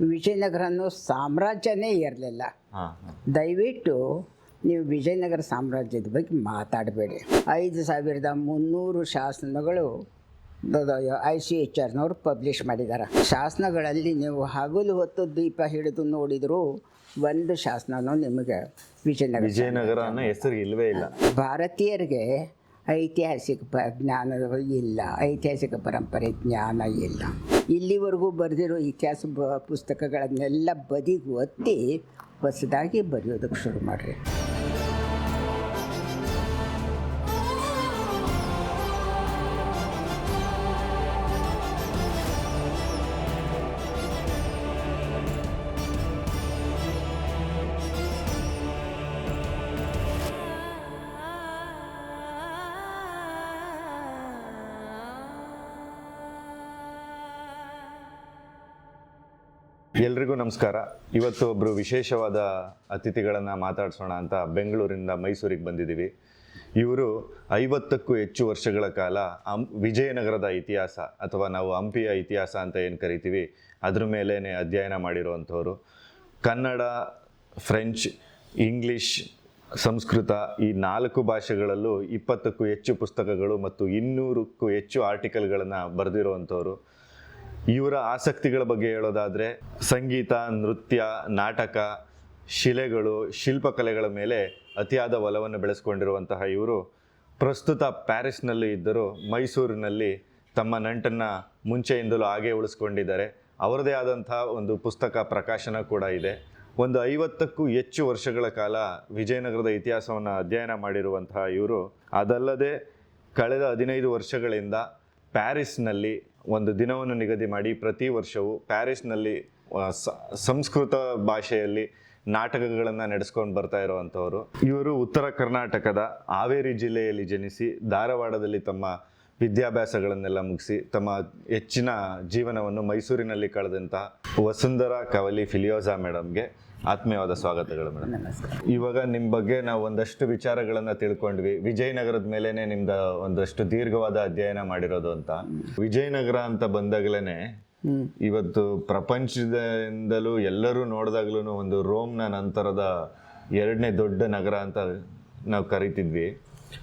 ವಿಜಯನಗರ ಅನ್ನೋ ಸಾಮ್ರಾಜ್ಯನೇ ಇರಲಿಲ್ಲ. ದಯವಿಟ್ಟು ನೀವು ವಿಜಯನಗರ ಸಾಮ್ರಾಜ್ಯದ ಬಗ್ಗೆ ಮಾತಾಡಬೇಡಿ. ಐದು ಸಾವಿರದ ಮುನ್ನೂರು ಶಾಸನಗಳು ಐ ಸಿ ಎಚ್ ಆರ್ನವ್ರು ಪಬ್ಲಿಷ್ ಮಾಡಿದ್ದಾರೆ. ಶಾಸನಗಳಲ್ಲಿ ನೀವು ಹಗಲು ಹೊತ್ತು ದೀಪ ಹಿಡಿದು ನೋಡಿದರೂ ಒಂದು ಶಾಸನನೂ ನಿಮಗೆ ವಿಜಯನಗರ ವಿಜಯನಗರ ಅನ್ನೋ ಹೆಸರು ಇಲ್ಲವೇ ಇಲ್ಲ. ಭಾರತೀಯರಿಗೆ ಐತಿಹಾಸಿಕ ಪ ಜ್ಞಾನ ಇಲ್ಲ, ಐತಿಹಾಸಿಕ ಪರಂಪರೆ ಜ್ಞಾನ ಇಲ್ಲ. ಇಲ್ಲಿವರೆಗೂ ಬರೆದಿರೋ ಇತಿಹಾಸ ಪುಸ್ತಕಗಳನ್ನೆಲ್ಲ ಬದಿಗೆ ಒತ್ತಿ ಹೊಸದಾಗಿ ಬರೆಯೋದಕ್ಕೆ ಶುರು ಮಾಡಿರಿ. ಎಲ್ರಿಗೂ ನಮಸ್ಕಾರ. ಇವತ್ತು ಒಬ್ಬರು ವಿಶೇಷವಾದ ಅತಿಥಿಗಳನ್ನು ಮಾತಾಡ್ಸೋಣ ಅಂತ ಬೆಂಗಳೂರಿಂದ ಮೈಸೂರಿಗೆ ಬಂದಿದ್ದೀವಿ. ಇವರು ಐವತ್ತಕ್ಕೂ ಹೆಚ್ಚು ವರ್ಷಗಳ ಕಾಲ ಅಂ, ವಿಜಯನಗರದ ಇತಿಹಾಸ ಅಥವಾ ನಾವು ಹಂಪಿಯ ಇತಿಹಾಸ ಅಂತ ಏನು ಕರಿತೀವಿ, ಅದ್ರ ಮೇಲೇ ಅಧ್ಯಯನ ಮಾಡಿರುವಂಥವ್ರು. ಕನ್ನಡ, ಫ್ರೆಂಚ್, ಇಂಗ್ಲಿಷ್, ಸಂಸ್ಕೃತ ಈ ನಾಲ್ಕು ಭಾಷೆಗಳಲ್ಲೂ ಇಪ್ಪತ್ತಕ್ಕೂ ಹೆಚ್ಚು ಪುಸ್ತಕಗಳು ಮತ್ತು ಇನ್ನೂರಕ್ಕೂ ಹೆಚ್ಚು ಆರ್ಟಿಕಲ್ಗಳನ್ನು ಬರೆದಿರುವಂಥವ್ರು. ಇವರ ಆಸಕ್ತಿಗಳ ಬಗ್ಗೆ ಹೇಳೋದಾದರೆ ಸಂಗೀತ, ನೃತ್ಯ, ನಾಟಕ, ಶಿಲೆಗಳು, ಶಿಲ್ಪಕಲೆಗಳ ಮೇಲೆ ಅತಿಯಾದ ಒಲವನ್ನು ಬೆಳೆಸ್ಕೊಂಡಿರುವಂತಹ ಇವರು ಪ್ರಸ್ತುತ ಪ್ಯಾರಿಸ್ನಲ್ಲಿ ಇದ್ದರೂ ಮೈಸೂರಿನಲ್ಲಿ ತಮ್ಮ ನಂಟನ್ನು ಮುಂಚೆಯಿಂದಲೂ ಹಾಗೆ ಉಳಿಸ್ಕೊಂಡಿದ್ದಾರೆ. ಅವರದೇ ಆದಂತಹ ಒಂದು ಪುಸ್ತಕ ಪ್ರಕಾಶನ ಕೂಡ ಇದೆ. ಒಂದು ಐವತ್ತಕ್ಕೂ ಹೆಚ್ಚು ವರ್ಷಗಳ ಕಾಲ ವಿಜಯನಗರದ ಇತಿಹಾಸವನ್ನು ಅಧ್ಯಯನ ಮಾಡಿರುವಂತಹ ಇವರು, ಅದಲ್ಲದೆ ಕಳೆದ ಹದಿನೈದು ವರ್ಷಗಳಿಂದ ಪ್ಯಾರಿಸ್ನಲ್ಲಿ ಒಂದು ದಿನವನ್ನು ನಿಗದಿ ಮಾಡಿ ಪ್ರತಿ ವರ್ಷವೂ ಪ್ಯಾರಿಸ್ನಲ್ಲಿ ಸಂಸ್ಕೃತ ಭಾಷೆಯಲ್ಲಿ ನಾಟಕಗಳನ್ನು ನಡೆಸ್ಕೊಂಡು ಬರ್ತಾ ಇರುವಂಥವರು. ಇವರು ಉತ್ತರ ಕರ್ನಾಟಕದ ಹಾವೇರಿ ಜಿಲ್ಲೆಯಲ್ಲಿ ಜನಿಸಿ ಧಾರವಾಡದಲ್ಲಿ ತಮ್ಮ ವಿದ್ಯಾಭ್ಯಾಸಗಳನ್ನೆಲ್ಲ ಮುಗಿಸಿ ತಮ್ಮ ಹೆಚ್ಚಿನ ಜೀವನವನ್ನು ಮೈಸೂರಿನಲ್ಲಿ ಕಳೆದಂತಹ ವಸುಂಧರಾ ಕವಲಿ ಫಿಲಿಯೋಸಾ ಮೇಡಮ್ಗೆ ಆತ್ಮೀಯವಾದ ಸ್ವಾಗತಗಳು ಮೇಡಮ್. ಇವಾಗ ನಿಮ್ಮ ಬಗ್ಗೆ ನಾವು ಒಂದಷ್ಟು ವಿಚಾರಗಳನ್ನು ತಿಳ್ಕೊಂಡ್ವಿ. ವಿಜಯನಗರದ ಮೇಲೇನೆ ನಿಮ್ದ ಒಂದಷ್ಟು ದೀರ್ಘವಾದ ಅಧ್ಯಯನ ಮಾಡಿರೋದು ಅಂತ. ವಿಜಯನಗರ ಅಂತ ಬಂದಾಗಲೇನೆ ಇವತ್ತು ಪ್ರಪಂಚದಿಂದಲೂ ಎಲ್ಲರೂ ನೋಡಿದಾಗ್ಲೂ ಒಂದು ರೋಮ್ನ ನಂತರದ ಎರಡನೇ ದೊಡ್ಡ ನಗರ ಅಂತ ನಾವು ಕರಿತಿದ್ವಿ.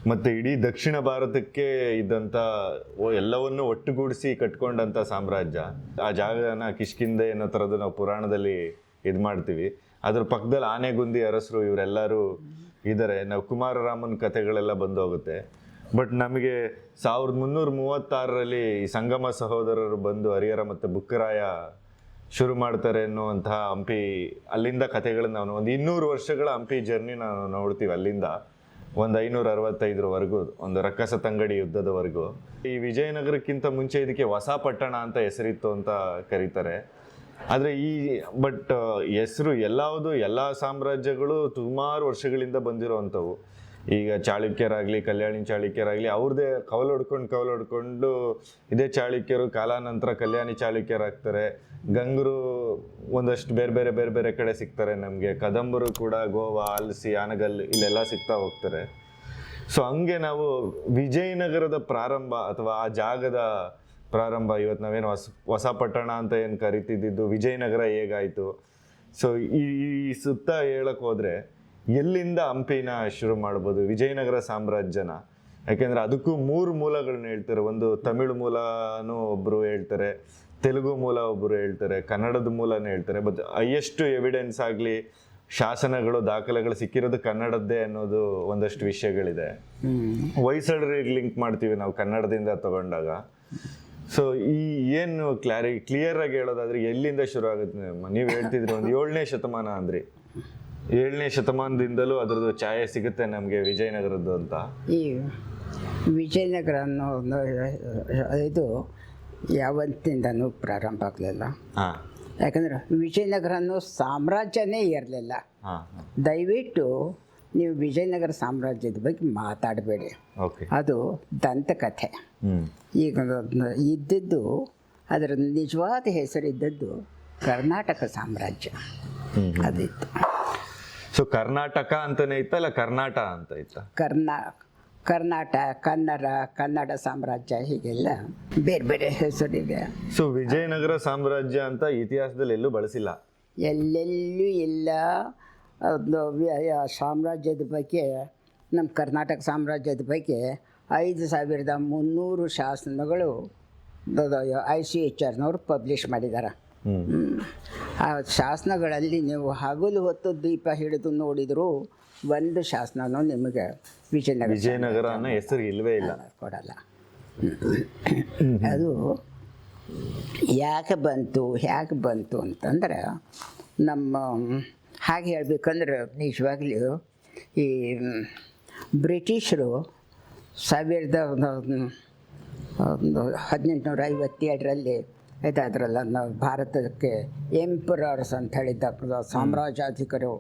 ಮತ್ತೆ ಇಡೀ ದಕ್ಷಿಣ ಭಾರತಕ್ಕೆ ಇದ್ದಂಥ ಎಲ್ಲವನ್ನು ಎಲ್ಲವನ್ನೂ ಒಟ್ಟುಗೂಡಿಸಿ ಕಟ್ಕೊಂಡಂಥ ಸಾಮ್ರಾಜ್ಯ. ಆ ಜಾಗನ ಕಿಷ್ಕಿಂದೆ ಅನ್ನೋ ಥರದ್ದು ನಾವು ಪುರಾಣದಲ್ಲಿ ಇದು ಮಾಡ್ತೀವಿ ಅದ್ರ ಪಕ್ಕದಲ್ಲಿ ಆನೆಗುಂದಿ ಅರಸರು ಇವರೆಲ್ಲರೂ ಇದ್ದಾರೆ. ನಾವು ಕುಮಾರರಾಮನ್ ಕಥೆಗಳೆಲ್ಲ ಬಂದು ಹೋಗುತ್ತೆ ಬಟ್ ನಮಗೆ ಸಾವಿರದ ಮುನ್ನೂರ ಮೂವತ್ತಾರರಲ್ಲಿ ಸಂಗಮ ಸಹೋದರರು ಬಂದು ಹರಿಹರ ಮತ್ತು ಬುಕ್ಕರಾಯ ಶುರು ಮಾಡ್ತಾರೆ ಅನ್ನುವಂತಹ ಹಂಪಿ, ಅಲ್ಲಿಂದ ಕಥೆಗಳನ್ನ ನಾವು ಒಂದು ಇನ್ನೂರು ವರ್ಷಗಳ ಹಂಪಿ ಜರ್ನಿ ನಾವು ನೋಡ್ತೀವಿ ಅಲ್ಲಿಂದ. ಒಂದು ಐನೂರ ಅರವತ್ತೈದರವರೆಗೂ, ಒಂದು ರಕ್ಕಸ ತಂಗಡಿ ಯುದ್ಧದವರೆಗೂ. ಈ ವಿಜಯನಗರಕ್ಕಿಂತ ಮುಂಚೆ ಇದಕ್ಕೆ ಹೊಸ ಪಟ್ಟಣ ಅಂತ ಹೆಸರಿತ್ತು ಅಂತ ಕರೀತಾರೆ. ಆದರೆ ಈ ಬಟ್ ಹೆಸರು ಎಲ್ಲವುದು ಎಲ್ಲ ಸಾಮ್ರಾಜ್ಯಗಳು ಸುಮಾರು ವರ್ಷಗಳಿಂದ ಬಂದಿರೋವಂಥವು. ಈಗ ಚಾಳುಕ್ಯರಾಗಲಿ, ಕಲ್ಯಾಣಿ ಚಾಳುಕ್ಯರಾಗಲಿ ಅವ್ರದ್ದೇ ಕವಲು ಹೊಡ್ಕೊಂಡು ಕವಲು ಹೊಡ್ಕೊಂಡು ಇದೇ ಚಾಳುಕ್ಯರು ಕಾಲಾನಂತರ ಕಲ್ಯಾಣಿ ಚಾಳುಕ್ಯರಾಗ್ತಾರೆ. ಗಂಗರು ಒಂದಷ್ಟು ಬೇರೆ ಬೇರೆ ಬೇರೆ ಬೇರೆ ಕಡೆ ಸಿಗ್ತಾರೆ ನಮಗೆ. ಕದಂಬರು ಕೂಡ ಗೋವಾ ಅಲ್ಸಿ ಆನಗಲ್ ಇಲ್ಲೆಲ್ಲ ಸಿಗ್ತಾ ಹೋಗ್ತಾರೆ. ಸೊ ಹಂಗೆ ನಾವು ವಿಜಯನಗರದ ಪ್ರಾರಂಭ ಅಥವಾ ಆ ಜಾಗದ ಪ್ರಾರಂಭ ಇವತ್ತು ನಾವೇನು ಹೊಸ ಹೊಸ ಪಟ್ಟಣ ಅಂತ ಏನು ಕರಿತಿದ್ದಿದ್ದು ವಿಜಯನಗರ ಹೇಗಾಯಿತು? ಸೊ ಈ ಈ ಸುತ್ತ ಹೇಳಕ್ ಹೋದರೆ ಎಲ್ಲಿಂದ ಹಂಪಿನ ಶುರು ಮಾಡ್ಬೋದು? ವಿಜಯನಗರ ಸಾಮ್ರಾಜ್ಯನ? ಯಾಕೆಂದರೆ ಅದಕ್ಕೂ ಮೂರು ಮೂಲಗಳನ್ನ ಹೇಳ್ತಾರೆ. ಒಂದು ತಮಿಳು ಮೂಲನೂ ಒಬ್ಬರು ಹೇಳ್ತಾರೆ ತೆಲುಗು ಮೂಲ ಒಬ್ಬರು ಹೇಳ್ತಾರೆ ಕನ್ನಡದ ಮೂಲನೂ ಹೇಳ್ತಾರೆ. ಬಟ್ ಹೈಯೆಸ್ಟ್ ಎವಿಡೆನ್ಸ್ ಆಗಲಿ ಶಾಸನಗಳು ದಾಖಲೆಗಳು ಸಿಕ್ಕಿರೋದು ಕನ್ನಡದ್ದೇ ಅನ್ನೋದು ಒಂದಷ್ಟು ವಿಷಯಗಳಿದೆ. ಹೊಯ್ಸಳರಿಗೆ ಲಿಂಕ್ ಮಾಡ್ತೀವಿ ನಾವು ಕನ್ನಡದಿಂದ ತಗೊಂಡಾಗ. ಸೊ ಈ ಏನು ಕ್ಲಾರಿ ಕ್ಲಿಯರ್ ಆಗಿ ಹೇಳೋದಾದ್ರೆ ಎಲ್ಲಿಂದ ಶುರು ಆಗುತ್ತೆ ನೀವು ಹೇಳ್ತಿದ್ರಿ ಒಂದು ಏಳನೇ ಶತಮಾನ ಅಂದ್ರಿ. ಏಳನೇ ಶತಮಾನದಿಂದಲೂ ಅದರದ್ದು ಛಾಯೆ ಸಿಗುತ್ತೆ ನಮಗೆ ವಿಜಯನಗರದ್ದು ಅಂತ. ಈ ವಿಜಯನಗರ ಅನ್ನೋ ಒಂದು ಇದು ಯಾವತ್ತಿಂದನೂ ಪ್ರಾರಂಭ ಆಗಲಿಲ್ಲ. ಹಾ. ಯಾಕಂದ್ರೆ ವಿಜಯನಗರ ಅನ್ನೋ ಸಾಮ್ರಾಜ್ಯನೇ ಇರಲಿಲ್ಲ. ಹಾ. ದಯವಿಟ್ಟು ನೀವು ವಿಜಯನಗರ ಸಾಮ್ರಾಜ್ಯದ ಬಗ್ಗೆ ಮಾತಾಡಬೇಡಿ. ಅದು ದಂತಕಥೆ. ಈಗ ಇದ್ದದ್ದು ಅದರ ನಿಜವಾದ ಹೆಸರಿದ್ದದ್ದು ಕರ್ನಾಟಕ ಸಾಮ್ರಾಜ್ಯ. ಅದಿತ್ತು. ಸೊ ಕರ್ನಾಟಕ ಅಂತಲೇ ಇತ್ತ ಅಲ್ಲ ಕರ್ನಾಟ ಅಂತ ಇತ್ತ? ಕರ್ನಾ ಕರ್ನಾಟಕ ಕನ್ನಡ ಕನ್ನಡ ಸಾಮ್ರಾಜ್ಯ ಹೀಗೆಲ್ಲ ಬೇರೆ ಬೇರೆ ಹೆಸರಿದೆ. ಸೊ ವಿಜಯನಗರ ಸಾಮ್ರಾಜ್ಯ ಅಂತ ಇತಿಹಾಸದಲ್ಲಿ ಎಲ್ಲೂ ಬಳಸಿಲ್ಲ? ಎಲ್ಲೆಲ್ಲೂ ಇಲ್ಲ. ಸಾಮ್ರಾಜ್ಯದ ಬಗ್ಗೆ ನಮ್ಮ ಕರ್ನಾಟಕ ಸಾಮ್ರಾಜ್ಯದ ಬಗ್ಗೆ ಐದು ಸಾವಿರದ ಮುನ್ನೂರು ಶಾಸನಗಳು ಐ ಸಿ ಎಚ್ ಆರ್ನವರು ಪಬ್ಲಿಷ್ ಮಾಡಿದ್ದಾರೆ. ಆ ಶಾಸನಗಳಲ್ಲಿ ನೀವು ಹಗಲು ಹೊತ್ತು ದೀಪ ಹಿಡಿದು ನೋಡಿದರೂ ಒಂದು ಶಾಸನನೂ ನಿಮಗೆ ವಿಜಯನಗರ ವಿಜಯನಗರ ಅನ್ನೋ ಹೆಸರು ಇಲ್ವೇ ಇಲ್ಲ. ಕೊಡಲ್ಲ. ಅದು ಯಾಕೆ ಬಂತು ಯಾಕೆ ಬಂತು ಅಂತಂದ್ರೆ ನಮ್ಮ ಹಾಗೆ ಹೇಳಬೇಕಂದ್ರೆ ನಿಜವಾಗ್ಲೂ ಈ ಬ್ರಿಟಿಷರು ಸಾವಿರದ ಒಂದು ಹದಿನೆಂಟುನೂರ ಐವತ್ತೇಳರಲ್ಲಿ ಇದಾದ್ರಲ್ಲ ನಾವು ಭಾರತಕ್ಕೆ ಎಂಪರರ್ಸ್ ಅಂತ ಹೇಳಿದ್ದ ಸಾಮ್ರಾಜ್ಯಾಧಿಕರು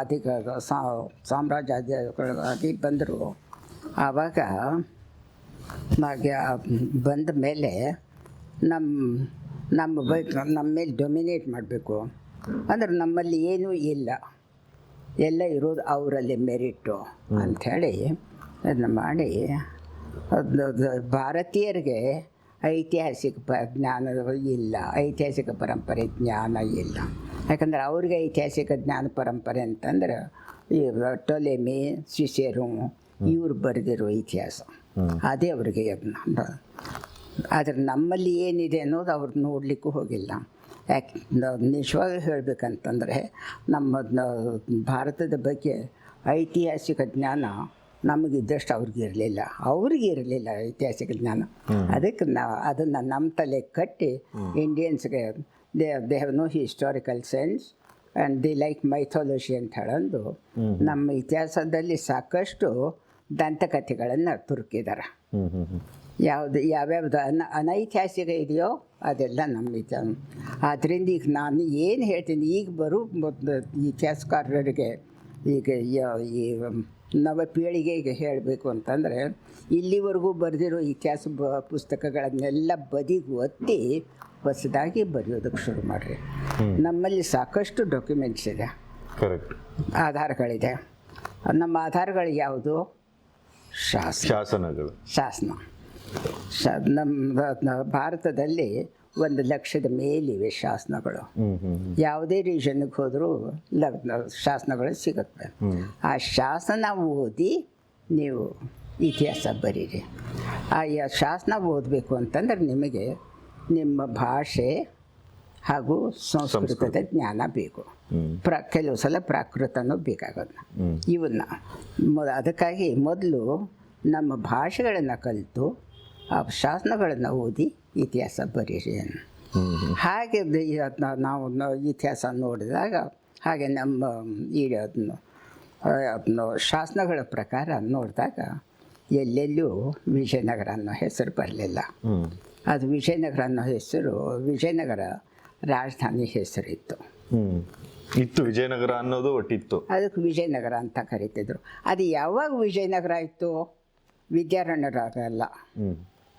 ಅಧಿಕ ಸಾಮ್ರಾಜ್ಯಾಧಿಕಾರಿ ಬಂದರು. ಆವಾಗ ಹಾಗೆ ಬಂದ ಮೇಲೆ ನಮ್ಮ ನಮ್ಮ ಬೈಕ್ ನಮ್ಮ ಮೇಲೆ ಡೊಮಿನೇಟ್ ಮಾಡಬೇಕು. ಅಂದ್ರೆ ನಮ್ಮಲ್ಲಿ ಏನೂ ಇಲ್ಲ. ಎಲ್ಲ ಇರೋದು ಅವರಲ್ಲಿ ಮೆರಿಟು ಅಂಥೇಳಿ ಅದನ್ನ ಮಾಡಿ ಭಾರತೀಯರಿಗೆ ಐತಿಹಾಸಿಕ ಪ ಜ್ಞಾನ ಇಲ್ಲ. ಐತಿಹಾಸಿಕ ಪರಂಪರೆ ಜ್ಞಾನ ಇಲ್ಲ. ಯಾಕಂದ್ರೆ ಅವ್ರಿಗೆ ಐತಿಹಾಸಿಕ ಜ್ಞಾನ ಪರಂಪರೆ ಅಂತಂದ್ರೆ ಈ ಟೊಲೆಮಿ ಸಿಸೇರು ಇವ್ರು ಬರೆದಿರೋ ಇತಿಹಾಸ. ಅದೇ ಅವ್ರಿಗೆ ಅದನ್ನ ಆದರೆ ನಮ್ಮಲ್ಲಿ ಏನಿದೆ ಅನ್ನೋದು ಅವ್ರು ನೋಡಲಿಕ್ಕೂ ಹೋಗಿಲ್ಲ. ಯಾಕೆ ನಾವು ನಿಜವಾಗಿ ಹೇಳಬೇಕಂತಂದರೆ ನಮ್ಮ ಭಾರತದ ಬಗ್ಗೆ ಐತಿಹಾಸಿಕ ಜ್ಞಾನ ನಮಗಿದ್ದಷ್ಟು ಅವ್ರಿಗೆ ಇರಲಿಲ್ಲ. ಅವ್ರಿಗೆ ಇರಲಿಲ್ಲ ಐತಿಹಾಸಿಕ ಜ್ಞಾನ. ಅದಕ್ಕೆ ನಾವು ಅದನ್ನು ನಮ್ಮ ತಲೆ ಕಟ್ಟಿ ಇಂಡಿಯನ್ಸ್ಗೆ they they have no historical sense and the like mythology ಅಂತ ಹೇಳಂದು ನಮ್ಮ ಇತಿಹಾಸದಲ್ಲಿ ಸಾಕಷ್ಟು ದಂತಕಥೆಗಳನ್ನು ತುರುಕಿದ್ದಾರೆ ಯಾವುದು ಯಾವ್ಯಾವ್ದು ಅನ ಅನೈತಿಹಾಸಿಕ ಇದೆಯೋ ಅದೆಲ್ಲ ನಮ್ಮ ಇತಿಹಾಸ ಆದ್ದರಿಂದ ಈಗ ನಾನು ಏನು ಹೇಳ್ತೀನಿ ಈಗ ಬರೋ ಮೊದಲು ಇತಿಹಾಸಕಾರರಿಗೆ ಈಗ ಈ ನವ ಪೀಳಿಗೆಗೆ ಹೇಳಬೇಕು ಅಂತಂದರೆ ಇಲ್ಲಿವರೆಗೂ ಬರೆದಿರೋ ಇತಿಹಾಸ ಬ ಪುಸ್ತಕಗಳನ್ನೆಲ್ಲ ಬದಿಗೆ ಒತ್ತಿ ಹೊಸದಾಗಿ ಬರೆಯೋದಕ್ಕೆ ಶುರು ಮಾಡಿರಿ. ನಮ್ಮಲ್ಲಿ ಸಾಕಷ್ಟು ಡಾಕ್ಯುಮೆಂಟ್ಸ್ ಇದೆ. ಕರೆಕ್ಟ್. ಆಧಾರಗಳಿದೆ. ನಮ್ಮ ಆಧಾರಗಳು ಯಾವುದು? ಶಾಸ್ತ್ರ ಶಾಸನಗಳು. ಶಾಸನ. ಶ ನಮ್ಮ ಭಾರತದಲ್ಲಿ ಒಂದು ಲಕ್ಷದ ಮೇಲಿವೆ ಶಾಸನಗಳು. ಯಾವುದೇ ರೀಜನ್ಗೆ ಹೋದರೂ ಲ ಶಾಸನಗಳು ಸಿಗುತ್ತೆ. ಆ ಶಾಸನ ಓದಿ ನೀವು ಇತಿಹಾಸ ಬರೀರಿ. ಆ ಶಾಸನ ಓದಬೇಕು ಅಂತಂದ್ರೆ ನಿಮಗೆ ನಿಮ್ಮ ಭಾಷೆ ಹಾಗೂ ಸಂಸ್ಕೃತದ ಜ್ಞಾನ ಬೇಕು. ಪ್ರ ಕೆಲವು ಸಲ ಪ್ರಾಕೃತನೂ ಬೇಕಾಗೋದು ಇವನ್ನ ಮೊ ಅದಕ್ಕಾಗಿ ಮೊದಲು ನಮ್ಮ ಭಾಷೆಗಳನ್ನು ಕಲಿತು ಆ ಶಾಸನಗಳನ್ನು ಓದಿ ಇತಿಹಾಸ ಬರೀರಿ ಹಾಗೆ ದ- ಅದ್ನ ನಾವು ಇತಿಹಾಸ ನೋಡಿದಾಗ ಹಾಗೆ ನಮ್ಮ ಈ ಅದನ್ನು ಅದನ್ನು ಶಾಸನಗಳ ಪ್ರಕಾರ ನೋಡಿದಾಗ ಎಲ್ಲೆಲ್ಲೂ ವಿಜಯನಗರ ಅನ್ನೋ ಹೆಸರು ಬರಲಿಲ್ಲ. ಅದು ವಿಜಯನಗರ ಅನ್ನೋ ಹೆಸರು ವಿಜಯನಗರ ರಾಜಧಾನಿ ಹೆಸರಿತ್ತು. ಇತ್ತು. ವಿಜಯನಗರ ಅನ್ನೋದು ಒಟ್ಟಿತ್ತು. ಅದಕ್ಕೆ ವಿಜಯನಗರ ಅಂತ ಕರಿತಿದ್ರು. ಅದು ಯಾವಾಗ ವಿಜಯನಗರ ಇತ್ತು ವಿದ್ಯಾರಣ್ಯರಲ್ಲ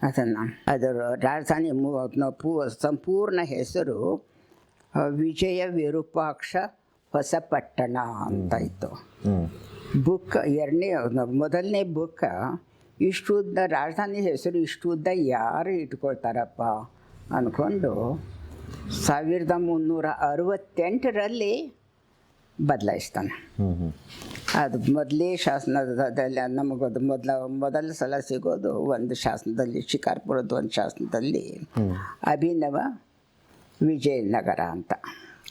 ಅದನ್ನು ಅದರ ರಾಜಧಾನಿ ಪೂ ಸಂಪೂರ್ಣ ಹೆಸರು ವಿಜಯ ವಿರೂಪಾಕ್ಷ ಹೊಸಪಟ್ಟಣ ಅಂತ ಇತ್ತು. ಬುಕ್ ಎರಡನೇ ಮೊದಲನೇ ಬುಕ್ ಇಷ್ಟು ಉದ್ದ ರಾಜಧಾನಿ ಹೆಸರು ಇಷ್ಟು ಉದ್ದ ಯಾರು ಇಟ್ಕೊಳ್ತಾರಪ್ಪ ಅಂದ್ಕೊಂಡು ಸಾವಿರದ ಮುನ್ನೂರ ಅರವತ್ತೆಂಟರಲ್ಲಿ ಬದಲಾಯಿಸ್ತಾನೆ. ಅದು ಮೊದಲೇ ಶಾಸನದಲ್ಲಿ ನಮಗದು ಮೊದಲ ಮೊದಲ ಸಲ ಸಿಗೋದು ಒಂದು ಶಾಸನದಲ್ಲಿ ಶಿಕಾರ್ಪುರದ ಒಂದು ಶಾಸನದಲ್ಲಿ ಅಭಿನವ ವಿಜಯನಗರ ಅಂತ.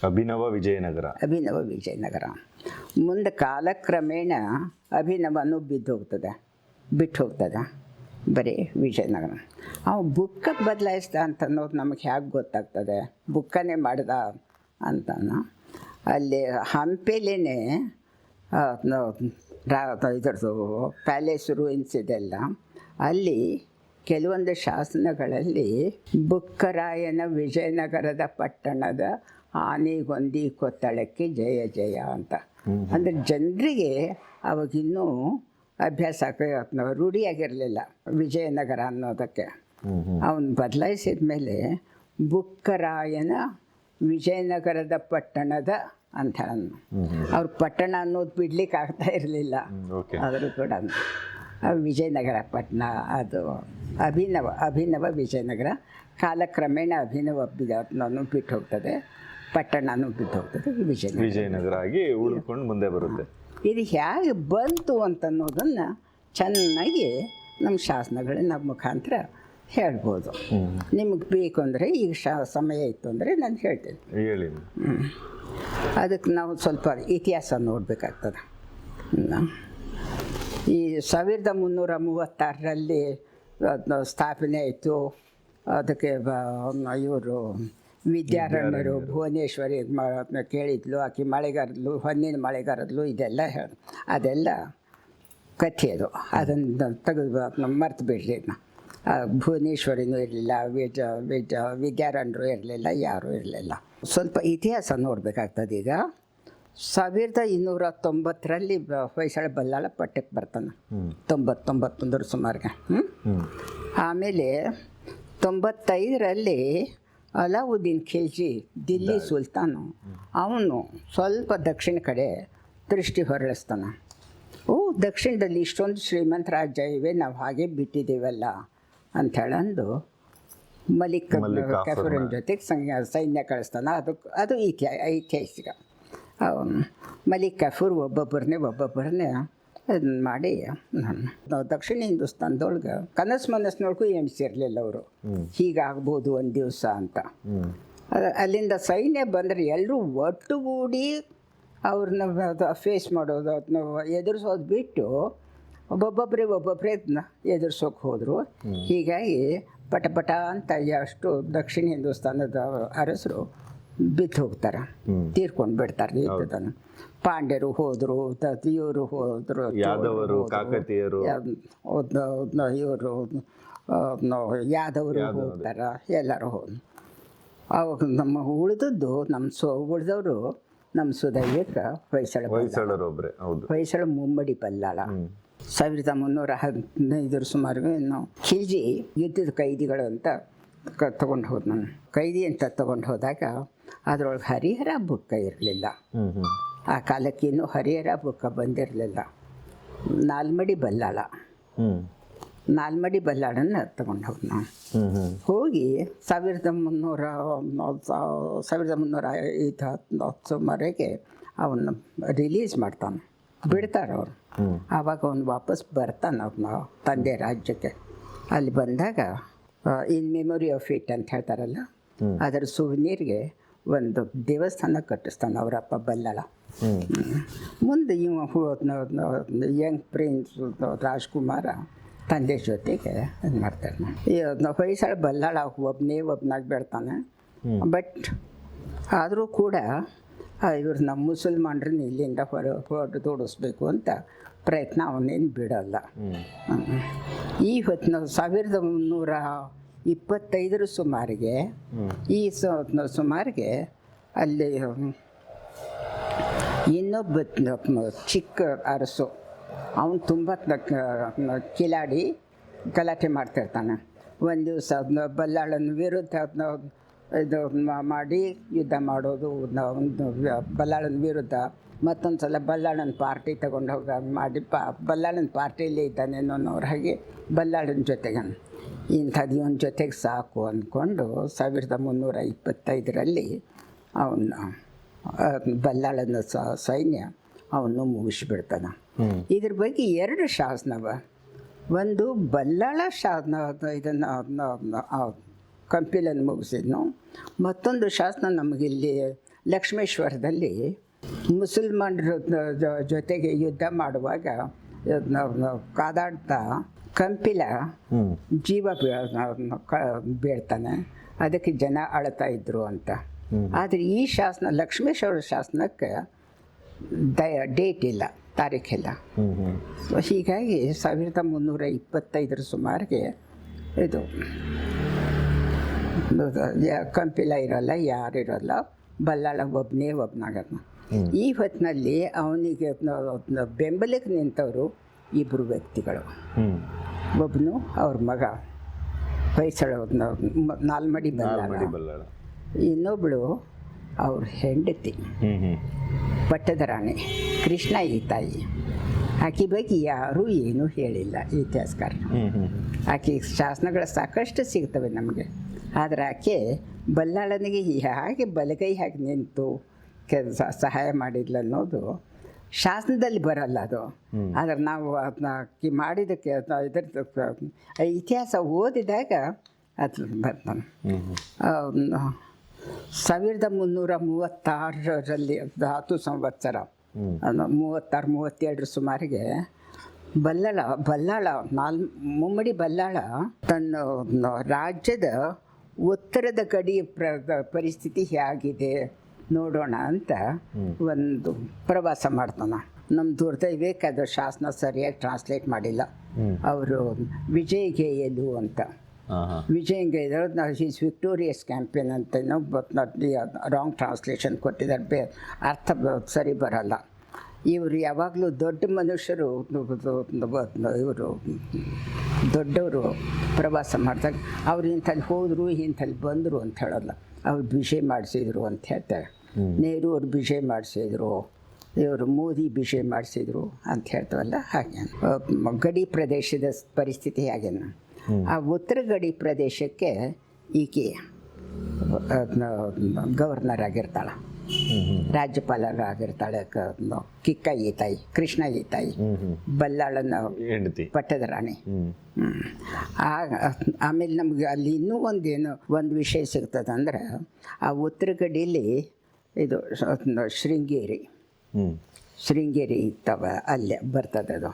ಅಭಿನವ ವಿಜಯನಗರ. ಅಭಿನವ ವಿಜಯನಗರ. ಮುಂದೆ ಕಾಲಕ್ರಮೇಣ ಅಭಿನವನು ಬಿದ್ದು ಹೋಗ್ತದೆ ಬಿಟ್ಟು ಹೋಗ್ತದೆ ಬರೀ ವಿಜಯನಗರ ಅವ ಬುಕ್ಕಕ್ಕೆ ಬದಲಾಯಿಸ್ದ ಅಂತ ಅನ್ನೋದು ನಮಗೆ ಹೇಗೆ ಗೊತ್ತಾಗ್ತದೆ? ಬುಕ್ಕನೇ ಮಾಡ್ದ ಅಂತಾನ. ಅಲ್ಲಿ ಹಂಪೆಲೇ ಇದ್ರದ್ದು ಪ್ಯಾಲೇಸ್ ರೂಯಿನ್ಸ್ ಇದೆಲ್ಲ. ಅಲ್ಲಿ ಕೆಲವೊಂದು ಶಾಸನಗಳಲ್ಲಿ ಬುಕ್ಕರಾಯನ ವಿಜಯನಗರದ ಪಟ್ಟಣದ ಆನೆಗೊಂದಿ ಕೊತ್ತಳಕ್ಕೆ ಜಯ ಜಯ ಅಂತ. ಅಂದರೆ ಜನರಿಗೆ ಅವಾಗಿನ್ನೂ ಅಭ್ಯಾಸ ಆಗ- ರೂಢಿಯಾಗಿರಲಿಲ್ಲ ವಿಜಯನಗರ ಅನ್ನೋದಕ್ಕೆ. ಅವನು ಬದಲಾಯಿಸಿದ ಮೇಲೆ ಬುಕ್ಕರಾಯನ ವಿಜಯನಗರದ ಪಟ್ಟಣದ ಅಂತ ಅವ್ರ ಪಟ್ಟಣ ಅನ್ನೋದು ಬಿಡ್ಲಿಕ್ಕೆ ಆಗ್ತಾ ಇರಲಿಲ್ಲ. ಆದರೂ ಕೂಡ ವಿಜಯನಗರ ಪಟ್ಟಣ ಅದು ಅಭಿನವ ಅಭಿನವ ವಿಜಯನಗರ. ಕಾಲಕ್ರಮೇಣ ಅಭಿನವ ನಾನು ಬಿಟ್ಟು ಹೋಗ್ತದೆ ಪಟ್ಟಣನೂ ಬಿಟ್ಟು ಹೋಗ್ತದೆ ವಿಜಯನಗರ. ವಿಜಯನಗರ ಆಗಿ ಉಳ್ಕೊಂಡು ಮುಂದೆ ಬರುತ್ತೆ. ಇದು ಹೇಗೆ ಬಂತು ಅಂತನ್ನೋದನ್ನು ಚೆನ್ನಾಗಿ ನಮ್ಮ ಶಾಸನಗಳ ಮುಖಾಂತರ ಹೇಳ್ಬೋದು. ನಿಮಗೆ ಬೇಕು ಅಂದರೆ ಈಗ ಶಾ ಸಮಯ ಇತ್ತು ಅಂದರೆ ನಾನು ಹೇಳ್ತೇನೆ. ಹೇಳಿ. ಅದಕ್ಕೆ ನಾವು ಸ್ವಲ್ಪ ಇತಿಹಾಸ ನೋಡಬೇಕಾಗ್ತದೆ. ಈ ಸಾವಿರದ ಮುನ್ನೂರ ಮೂವತ್ತಾರರಲ್ಲಿ ಸ್ಥಾಪನೆ ಆಯಿತು. ಅದಕ್ಕೆ ಇವರು ವಿದ್ಯಾರಣ್ಯರು ಭುವನೇಶ್ವರಿ ಕೇಳಿದ್ಲು ಆಕೆ ಮಳೆಗಾರದ್ಲು ಹೊನ್ನಿನ ಮಳೆಗಾರದ್ಲು ಇದೆಲ್ಲ ಹೇಳ ಅದೆಲ್ಲ ಕಥೆ ಅದು. ಅದನ್ನು ತೆಗೆದು ಮರ್ತು ಬಿಡ್ರಿ ಭುವನೇಶ್ವರಿನೂ ಇರಲಿಲ್ಲ ವಿಜ ವಿಜ ವಿದ್ಯಾರಣ್ಯರು ಇರಲಿಲ್ಲ ಯಾರೂ ಇರಲಿಲ್ಲ. ಸ್ವಲ್ಪ ಇತಿಹಾಸ ನೋಡಬೇಕಾಗ್ತದೆ ಈಗ. ಸಾವಿರದ ಇನ್ನೂರ ತೊಂಬತ್ತರಲ್ಲಿ ಬ- ಹೊಯ್ಸಳ ಬಲ್ಲಾಳ ಪಟ್ಟಕ್ಕೆ ಬರ್ತಾನೆ. ತೊಂಬತ್ತೊಂಬತ್ತೊಂದರ ಸುಮಾರಿಗೆ. ಆಮೇಲೆ ತೊಂಬತ್ತೈದರಲ್ಲಿ ಅಲಾವುದ್ದೀನ್ ಖಿಲ್ಜಿ ದಿಲ್ಲಿ ಸುಲ್ತಾನು ಅವನು ಸ್ವಲ್ಪ ದಕ್ಷಿಣ ಕಡೆ ದೃಷ್ಟಿ ಹೊರಳಿಸ್ತಾನೆ. ಓ ದಕ್ಷಿಣದಲ್ಲಿ ಇಷ್ಟೊಂದು ಶ್ರೀಮಂತ ರಾಜ್ಯ ಇವೆ ನಾವು ಹಾಗೆ ಬಿಟ್ಟಿದ್ದೀವಲ್ಲ ಅಂಥೇಳಂದು ಮಲಿಕ್ ಕೆಫರಿನ್ ಜೊತೆಗೆ ಸಂಘ ಸೈನ್ಯ ಕಳಿಸ್ತಾನೆ. ಅದು ಅದು ಇತಿಹಾ ಐತಿಹಾಸಿಕ. ಅವ್ನು ಮಲಿಕ್ ಕಫೂರ್ ಒಬ್ಬೊಬ್ಬರನ್ನೇ ಒಬ್ಬೊಬ್ಬರನ್ನೇ ಅದನ್ನ ಮಾಡಿ ನಾವು ದಕ್ಷಿಣ ಹಿಂದೂಸ್ತಾನದೊಳಗೆ ಕನಸು ಮನಸ್ಸಿನೊಳಗೂ ಎಣಿಸಿರ್ಲಿಲ್ಲ ಅವರು. ಹೀಗಾಗ್ಬೋದು ಒಂದು ದಿವಸ ಅಂತ. ಅಲ್ಲಿಂದ ಸೈನ್ಯ ಬಂದರೆ ಎಲ್ಲರೂ ಒಟ್ಟುಗೂಡಿ ಅವ್ರನ್ನ ಫೇಸ್ ಮಾಡೋದು ಅದನ್ನ ಎದುರಿಸೋದು ಬಿಟ್ಟು ಒಬ್ಬೊಬ್ಬರೇ ಒಬ್ಬೊಬ್ಬರೇ ಅದನ್ನ ಎದುರಿಸೋಕೆ ಹೋದರು. ಹೀಗಾಗಿ ಪಟ ಪಟ ಅಂತ ಅಷ್ಟು ದಕ್ಷಿಣ ಹಿಂದೂಸ್ತಾನದ ಅರಸರು ಬಿದ್ದು ಹೋಗ್ತಾರೆ. ತೀರ್ಕೊಂಡು ಬಿಡ್ತಾರೆ ಯುದ್ಧದನ್ನು. ಪಾಂಡ್ಯರು ಹೋದರು ಇವರು ಹೋದರು ಯಾದವರು ಕಾಕತೀಯರು. ಇವರು ಯಾದವರು ಹೋಗ್ತಾರೆ ಎಲ್ಲರೂ ಹೋದ್ರು. ಅವಾಗ ನಮ್ಮ ಉಳಿದದ್ದು ನಮ್ಮ ಸೊ ಉಳಿದವರು ನಮ್ಮ ಸುದೈವಕ್ಕೆ ಹೊಯ್ಸಳ. ಹೌದು. ಹೊಯ್ಸಳ ಮುಮ್ಮಡಿ ಪಲ್ಲಾಳ. ಸಾವಿರದ ಮುನ್ನೂರ ಹದಿನೈದರ ಸುಮಾರು ಇನ್ನು ಖಿಲ್ಜಿ ಯುದ್ಧದ ಕೈದಿಗಳು ಅಂತ ಕ ತಗೊಂಡು ಹೋದ್ ನಾನು. ಕೈದಿ ಅಂತ ತಗೊಂಡು ಹೋದಾಗ ಅದರೊಳಗೆ ಹರಿಹರ ಬುಕ್ಕ ಇರಲಿಲ್ಲ. ಆ ಕಾಲಕ್ಕೆ ಇನ್ನೂ ಹರಿಹರ ಬುಕ್ಕ ಬಂದಿರಲಿಲ್ಲ. ನಾಲ್ಮಡಿ ಬಲ್ಲಾಳ. ನಾಲ್ಮಡಿ ಬಲ್ಲಾಳನ್ನು ತಗೊಂಡು ನಾನು. ಹ್ಮ್ ಹ್ಮ್. ಹೋಗಿ ಸಾವಿರದ ಮುನ್ನೂರ ಸಾವಿರದ ಮುನ್ನೂರ ಐದು ಹತ್ತು ಸುಮಾರಿಗೆ ಅವನು ರಿಲೀಸ್ ಮಾಡ್ತಾನೆ. ಬಿಡ್ತಾರೆ ಅವ್ರು. ಆವಾಗ ಅವನು ವಾಪಸ್ ಬರ್ತಾನೆ ಅವನ ತಂದೆ ರಾಜ್ಯಕ್ಕೆ. ಅಲ್ಲಿ ಬಂದಾಗ ಇನ್ ಮೆಮೊರಿ ಆಫ್ ಇಟ್ ಅಂತ ಹೇಳ್ತಾರಲ್ಲ ಅದರ ಸುವನೀರ್ಗೆ ಒಂದು ದೇವಸ್ಥಾನ ಕಟ್ಟಿಸ್ತಾನೆ ಅವರಪ್ಪ ಬಲ್ಲಾಳ. ಮುಂದೆ ಇವ ಯಂಗ್ ಪ್ರಿನ್ಸ್ ರಾಜ್ಕುಮಾರ ತಂದೆ ಜೊತೆಗೆ ಇದು ಮಾಡ್ತಾರೆ ಅದ್ನ ಹೊಯ್ಸಳ ಬಲ್ಲಾಳ ಒಬ್ಬನೇ ಒಬ್ಬನಾಗಿ ಬೆಳ್ತಾನೆ. ಬಟ್ ಆದರೂ ಕೂಡ ಇವ್ರು ನಮ್ಮ ಮುಸಲ್ಮಾನರನ್ನ ಇಲ್ಲಿಂದ ಹೊರ ಹೊರಟು ತೋಡಿಸ್ಬೇಕು ಅಂತ ಪ್ರಯತ್ನ ಅವನೇನು ಬಿಡೋಲ್ಲ. ಈ ಹೊತ್ತಿನ ಸಾವಿರದ ಮುನ್ನೂರ ಇಪ್ಪತ್ತೈದರ ಸುಮಾರಿಗೆ ಈ ಸುಮಾರಿಗೆ ಅಲ್ಲಿ ಇನ್ನೊಬ್ಬ ಚಿಕ್ಕ ಅರಸು, ಅವನು ತುಂಬ ಕಿಲಾಡಿ ಗಲಾಟೆ ಮಾಡ್ತಿರ್ತಾನೆ ಒಂದು ದಿವಸ ಅದನ್ನ ಬಲ್ಲಾಳನ ವಿರುದ್ಧ ಇದು ಮಾಡಿ ಯುದ್ಧ ಮಾಡೋದು ಬಲ್ಲಾಳನ ವಿರುದ್ಧ ಮತ್ತೊಂದು ಸಲ ಬಲ್ಲಾಳನ ಪಾರ್ಟಿ ತಗೊಂಡು ಹೋಗ, ಮಾಡಿ ಪಾ, ಬಲ್ಲಾಳನ ಪಾರ್ಟಿಯಲ್ಲಿ ಇದ್ದಾನೆ ಅನ್ನೋನವ್ರ ಹಾಗೆ ಬಲ್ಲಾಳನ ಜೊತೆಗೆ. ಇಂಥದ್ದು ಇವನ ಜೊತೆಗೆ ಸಾಕು ಅಂದ್ಕೊಂಡು ಸಾವಿರದ ಮುನ್ನೂರ ಇಪ್ಪತ್ತೈದರಲ್ಲಿ ಅವನು ಬಲ್ಲಾಳನ ಸ- ಸೈನ್ಯ ಅವನು ಮುಗಿಸಿಬಿಡ್ತಾನೆ. ಇದ್ರ ಬಗ್ಗೆ ಎರಡು ಶಾಸನವ. ಒಂದು ಬಲ್ಲಾಳ ಶಾಸನ ಇದನ್ನು ಕಂಪಿಲನ್ನು ಮುಗಿಸಿದ್ನು. ಮತ್ತೊಂದು ಶಾಸನ ನಮಗಿಲ್ಲಿ ಲಕ್ಷ್ಮೇಶ್ವರದಲ್ಲಿ ಮುಸಲ್ಮಾನರ ಜೊತೆಗೆ ಯುದ್ಧ ಮಾಡುವಾಗ ಕಾದಾಡ್ತಾ ಕಂಪಿಲ ಜೀವ ಬೀಳ್ತಾನೆ. ಅದಕ್ಕೆ ಜನ ಅಳ್ತಾ ಇದ್ರು ಅಂತ. ಆದರೆ ಈ ಶಾಸನ ಲಕ್ಷ್ಮೇಶ್ವರ ಶಾಸನಕ್ಕೆ ದಯ ಡೇಟ್ ಇಲ್ಲ ತಾರೀಖಿಲ್ಲ ಸೊ ಹೀಗಾಗಿ ಸಾವಿರದ ಮುನ್ನೂರ ಇಪ್ಪತ್ತೈದರ ಸುಮಾರಿಗೆ ಇದು ಕಂಪಿಲ ಇರೋಲ್ಲ ಯಾರು ಇರೋಲ್ಲ ಬಲ್ಲಾಳ ಒಬ್ಬನೇ ಒಬ್ಬನಾಗನ ಈ ಹೊತ್ತಿನಲ್ಲಿ ಅವನಿಗೆ ಬೆಂಬಲಕ್ಕೆ ನಿಂತವರು ಇಬ್ಬರು ವ್ಯಕ್ತಿಗಳು. ಒಬ್ಬನು ಅವ್ರ ಮಗ ಹೊಯ್ಸಳ ನಾಲ್ಮಡಿ ಬಲ್ಲಾಳ. ಮಡಿ ಬಲ್ಲಾಳ. ಇನ್ನೊಬ್ಬಳು ಅವ್ರ ಹೆಂಡತಿ. ಪಟ್ಟದ ರಾಣಿ. ಕೃಷ್ಣ ಈ ತಾಯಿ. ಆಕೆ ಬಗ್ಗೆ ಯಾರೂ ಏನೂ ಹೇಳಿಲ್ಲ ಇತಿಹಾಸಕಾರ ಆಕೆ ಶಾಸನಗಳು ಸಾಕಷ್ಟು ಸಿಗ್ತವೆ ನಮಗೆ. ಆದರೆ ಆಕೆ ಬಲ್ಲಾಳನಿಗೆ ಹೇಗೆ ಬಲಗೈ ಹಾಕಿ ನಿಂತು ಕೆಲಸ ಸಹಾಯ ಮಾಡಿದ್ಲು ಅನ್ನೋದು ಶಾಸನದಲ್ಲಿ ಬರಲ್ಲ ಅದು. ಆದರೆ ನಾವು ಅದನ್ನ ಆಕೆ ಮಾಡಿದಕ್ಕೆ ಇದ್ರ ಇತಿಹಾಸ ಓದಿದಾಗ ಅದು ಬರ್ತಾನೆ. ಸಾವಿರದ ಮುನ್ನೂರ ಮೂವತ್ತಾರರಲ್ಲಿ ಧಾತು ಸಂವತ್ಸರ. ಮೂವತ್ತಾರು ಮೂವತ್ತೆರಡರ ಸುಮಾರಿಗೆ ಬಲ್ಲಾಳ ಬಲ್ಲಾಳ ನಾಲ್ ಮುಮ್ಮಡಿ ಬಲ್ಲಾಳ ತನ್ನ ರಾಜ್ಯದ ಉತ್ತರದ ಗಡಿ ಪ್ರ ಪರಿಸ್ಥಿತಿ ಹೇಗಿದೆ ನೋಡೋಣ ಅಂತ ಒಂದು ಪ್ರವಾಸ ಮಾಡ್ತಾನ. ನಮ್ಮ ದುರ್ದೈವಕ್ಕೆ ಅದು ಶಾಸನ ಸರಿಯಾಗಿ ಟ್ರಾನ್ಸ್ಲೇಟ್ ಮಾಡಿಲ್ಲ. ಅವರು ವಿಜಯ್ ಗೇಯಲು ಅಂತ. ಹಾ ಹಾ ವಿಜಯ್ ಗೈದರ್ ಈಸ್ ವಿಕ್ಟೋರಿಯಸ್ ಕ್ಯಾಂಪೇನ್ ಅಂತ ರಾಂಗ್ ಟ್ರಾನ್ಸ್ಲೇಷನ್ ಕೊಟ್ಟಿದ್ದಾರೆ. ಬೇ ಅರ್ಥ ಸರಿ ಬರಲ್ಲ. ಇವರು ಯಾವಾಗಲೂ ದೊಡ್ಡ ಮನುಷ್ಯರು ಇವರು ದೊಡ್ಡವರು ಪ್ರವಾಸ ಮಾಡಿದಾಗ ಅವ್ರು ಇಂಥಲ್ಲಿ ಹೋದರು ಇಂಥಲ್ಲಿ ಬಂದರು ಅಂತ ಹೇಳಲ್ಲ. ಅವ್ರು ಬಿಷೆ ಮಾಡಿಸಿದ್ರು ಅಂತ ಹೇಳ್ತಾರೆ. ನೆಹರು ಅವ್ರು ಬಿಷೆ ಮಾಡಿಸಿದ್ರು. ಇವರು ಮೋದಿ ಬಿಷೆ ಮಾಡಿಸಿದ್ರು ಅಂತ ಹೇಳ್ತವಲ್ಲ ಹಾಗೆ. ಗಡಿ ಪ್ರದೇಶದ ಪರಿಸ್ಥಿತಿ ಹಾಗೇನು ಆ ಉತ್ತರ ಗಡಿ ಪ್ರದೇಶಕ್ಕೆ ಈಕೆ ಗವರ್ನರ್ ಆಗಿರ್ತಾಳೆ. ರಾಜ್ಯಪಾಲರಾಗಿರ್ತಾಳೆ ಕಿಕ್ಕ ಈ ತಾಯಿ ಕೃಷ್ಣ ಈ ತಾಯಿ ಬಲ್ಲಾಳನ ಪಟ್ಟದ ರಾಣಿ. ಆಮೇಲೆ ನಮಗೆ ಅಲ್ಲಿ ಇನ್ನೂ ಒಂದೇನು ಒಂದು ವಿಷಯ ಸಿಗ್ತದಂದ್ರೆ ಆ ಉತ್ತರ ಗಡಿಯಲ್ಲಿ ಇದು ಶೃಂಗೇರಿ. ಶೃಂಗೇರಿ ಇತ್ತವ ಅಲ್ಲೇ ಬರ್ತದದು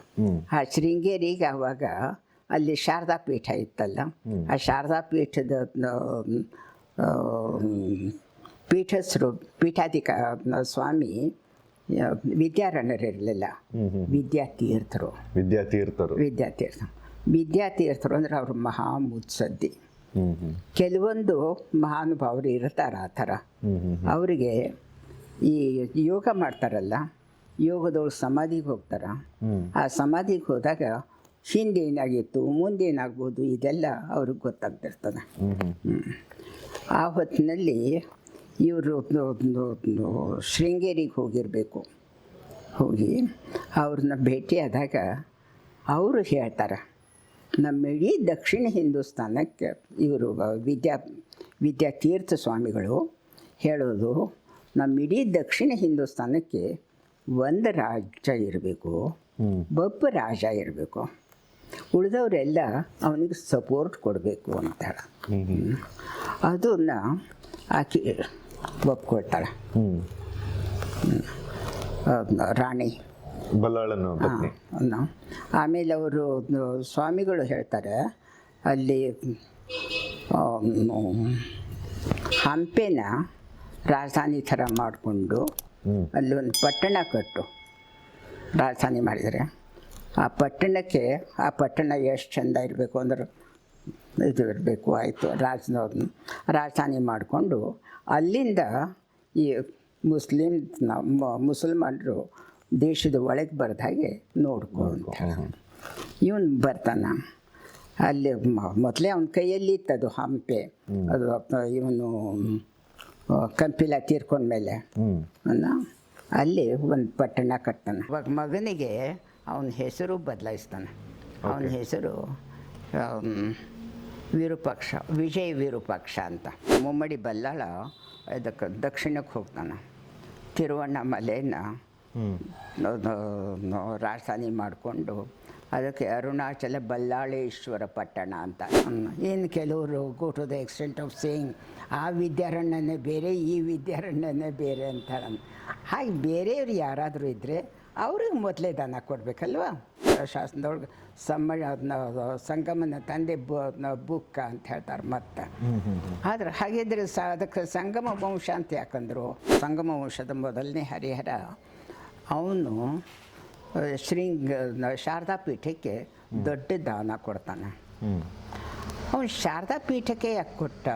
ಆ ಶೃಂಗೇರಿಗೆ ಆವಾಗ ಅಲ್ಲಿ ಶಾರದಾ ಪೀಠ ಇತ್ತಲ್ಲ ಆ ಶಾರದಾ ಪೀಠದ ಪೀಠಸ್ರು ಪೀಠಾಧಿಕ ಸ್ವಾಮಿ ವಿದ್ಯಾರಣ್ಯರಿರಲಿಲ್ಲ. ವಿದ್ಯಾತೀರ್ಥರು. ವಿದ್ಯಾತೀರ್ಥರು. ವಿದ್ಯಾತೀರ್ಥ ವಿದ್ಯಾತೀರ್ಥರು ಅಂದ್ರೆ ಅವರು ಮಹಾ ಮುತ್ಸದ್ದಿ. ಕೆಲವೊಂದು ಮಹಾನುಭಾವರು ಇರ್ತಾರೆ ಆ ಥರ. ಅವರಿಗೆ ಈ ಯೋಗ ಮಾಡ್ತಾರಲ್ಲ ಯೋಗದವ್ರು ಸಮಾಧಿಗೆ ಹೋಗ್ತಾರ. ಆ ಸಮಾಧಿಗೆ ಹೋದಾಗ ಹಿಂದೆ ಏನಾಗಿತ್ತು ಮುಂದೇನಾಗ್ಬೋದು ಇದೆಲ್ಲ ಅವ್ರಿಗೆ ಗೊತ್ತಾಗ್ತಿರ್ತದೆ. ಆ ಹೊತ್ತಿನಲ್ಲಿ ಇವರು ಶೃಂಗೇರಿಗೆ ಹೋಗಿರಬೇಕು. ಹೋಗಿ ಅವ್ರನ್ನ ಭೇಟಿಯಾದಾಗ ಅವರು ಹೇಳ್ತಾರೆ ನಮ್ಮ ಇಡೀ ದಕ್ಷಿಣ ಹಿಂದೂಸ್ತಾನಕ್ಕೆ ಇವರು ವಿದ್ಯಾ ವಿದ್ಯಾತೀರ್ಥ ಸ್ವಾಮಿಗಳು ಹೇಳೋದು ನಮ್ಮ ಇಡೀ ದಕ್ಷಿಣ ಹಿಂದೂಸ್ತಾನಕ್ಕೆ ಒಂದು ರಾಜ ಇರಬೇಕು ಬಪ್ಪ ಒಬ್ಬ ರಾಜ ಇರಬೇಕು. ಉಳಿದವರೆಲ್ಲ ಅವನಿಗೆ ಸಪೋರ್ಟ್ ಕೊಡಬೇಕು ಅಂತ ಹೇಳ. ಹ್ಮ್. ಹ್ಮ್ ಅದನ್ನು ಆಕೆ ಒಪ್ಕೊಳ್ತಾಳೆ. ರಾಣಿ. ಬಲ್ಲಾಳನ ಆಮೇಲೆ ಅವರು ಸ್ವಾಮಿಗಳು ಹೇಳ್ತಾರೆ ಅಲ್ಲಿ ಹಂಪೆನ ರಾಜಧಾನಿ ಥರ ಮಾಡಿಕೊಂಡು ಅಲ್ಲಿ ಒಂದು ಪಟ್ಟಣ ಕಟ್ಟು. ರಾಜಧಾನಿ ಮಾಡಿದರೆ. ಆ ಪಟ್ಟಣಕ್ಕೆ ಆ ಪಟ್ಟಣ ಎಷ್ಟು ಚೆಂದ ಇರಬೇಕು ಅಂದ್ರೆ ಇದು ಇರಬೇಕು ಆಯಿತು. ರಾಜನವ್ರನ್ನ ರಾಜಧಾನಿ ಮಾಡಿಕೊಂಡು ಅಲ್ಲಿಂದ ಈ ಮುಸ್ಲಿಂ ಮುಸಲ್ಮಾನರು ದೇಶದ ಒಳಗೆ ಬರದ ಹಾಗೆ ನೋಡ್ಕೊ ಅಂತ ಹೇಳಿ ಇವನು ಬರ್ತಾನ. ಅಲ್ಲಿ ಮೊದಲೇ ಅವನ ಕೈಯಲ್ಲಿ ಇತ್ತದು ಹಂಪೆ. ಅದು ಇವನು ಕಂಪಿಲ ತೀರ್ಕೊಂಡ್ಮೇಲೆ. ಅಲ್ಲಿ ಒಂದು ಪಟ್ಟಣ ಕಟ್ತಾನೆ. ಇವಾಗ ಮಗನಿಗೆ ಅವನ ಹೆಸರು ಬದಲಾಯಿಸ್ತಾನೆ. ಅವನ ಹೆಸರು ವಿರೂಪಾಕ್ಷ ವಿಜಯ್ ವಿರೂಪಾಕ್ಷ ಅಂತ. ಮುಮ್ಮಡಿ ಬಲ್ಲಾಳ ಇದಕ್ಕೆ ದಕ್ಷಿಣಕ್ಕೆ ಹೋಗ್ತಾನೆ. ತಿರುವಣ್ಣಾಮಲೆನ ರಾಜಧಾನಿ ಮಾಡಿಕೊಂಡು ಅದಕ್ಕೆ ಅರುಣಾಚಲ ಬಲ್ಲಾಳೇಶ್ವರ ಪಟ್ಟಣ ಅಂತ. ಇನ್ನು ಕೆಲವರು go to the extent of saying ಆ ವಿದ್ಯಾರಣ್ಯನೇ ಬೇರೆ ಈ ವಿದ್ಯಾರಣ್ಯನೇ ಬೇರೆ ಅಂತ ಹಾಗೆ ಬೇರೆಯವ್ರು ಯಾರಾದರೂ ಇದ್ದರೆ ಅವ್ರಿಗೆ ಮೊದಲೇ ದಾನ ಕೊಡಬೇಕಲ್ವ? ಶಾಸನದೊಳಗೆ ಸಮ ಸಂಗಮನ ತಂದೆ ಬುಕ್ಕ ಅಂತ ಹೇಳ್ತಾರೆ ಮತ್ತೆ. ಆದ್ರೆ ಹಾಗಿದ್ರೆ ಸ ಅದಕ್ಕೆ ಸಂಗಮ ವಂಶ ಅಂತ ಯಾಕಂದ್ರು? ಸಂಗಮ ವಂಶದ ಮೊದಲನೇ ಹರಿಹರ ಅವನು ಶ್ರೀಂಗ ಶಾರದಾ ಪೀಠಕ್ಕೆ ದೊಡ್ಡ ದಾನ ಕೊಡ್ತಾನೆ. ಅವನು ಶಾರದಾ ಪೀಠಕ್ಕೆ ಯಾಕೆ ಕೊಟ್ಟ?